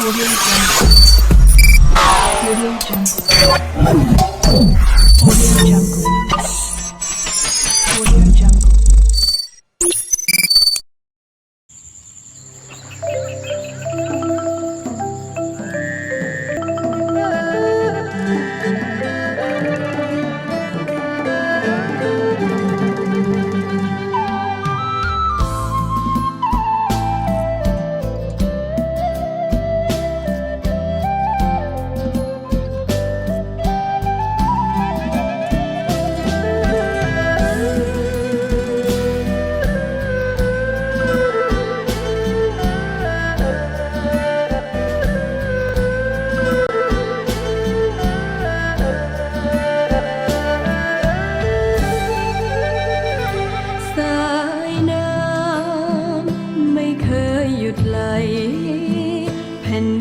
오디오 정보. 오디오 정보.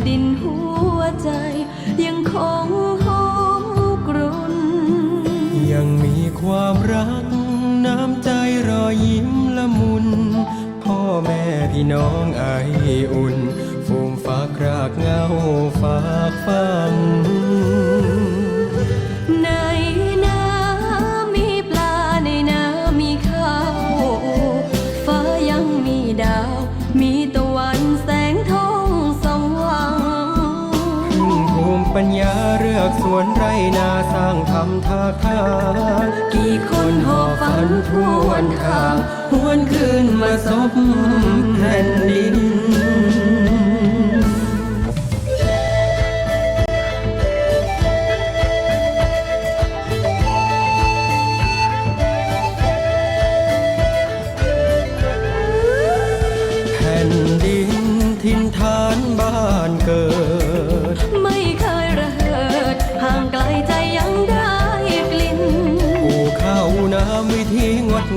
ดินหัวใจ ยังคงหอมกรุน ยังมีความรัก น้ำใจรอยยิ้มละมุน พ่อแม่พี่น้องไออุ่น ฟูมฝากรากเงาฝากฟัง มิปัญญาเลือกสวนไรนาสร้างทำท่าทางกี่คนหอบฝันทวนทางหวนคืนมาสบแผ่น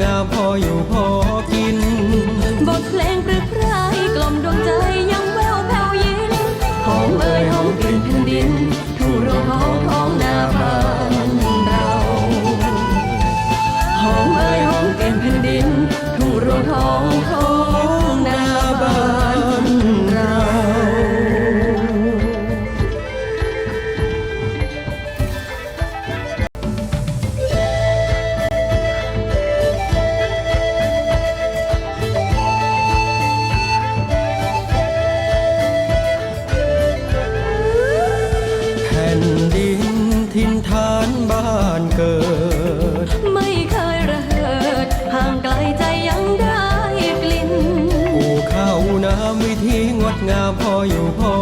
งามพออยู่พอกิน บทเพลงปรึกไพรกล่อมดวงใจยังแววแผ่วยิ้มหอมเอ่ยหอมกลิ่นแผ่นดินานบ้านเกิด ไม่เคยระเหิดห่างไกลใจยังได้กลิ่นปลูกข้าวน้ำวิธีงดงามพออยู่พอ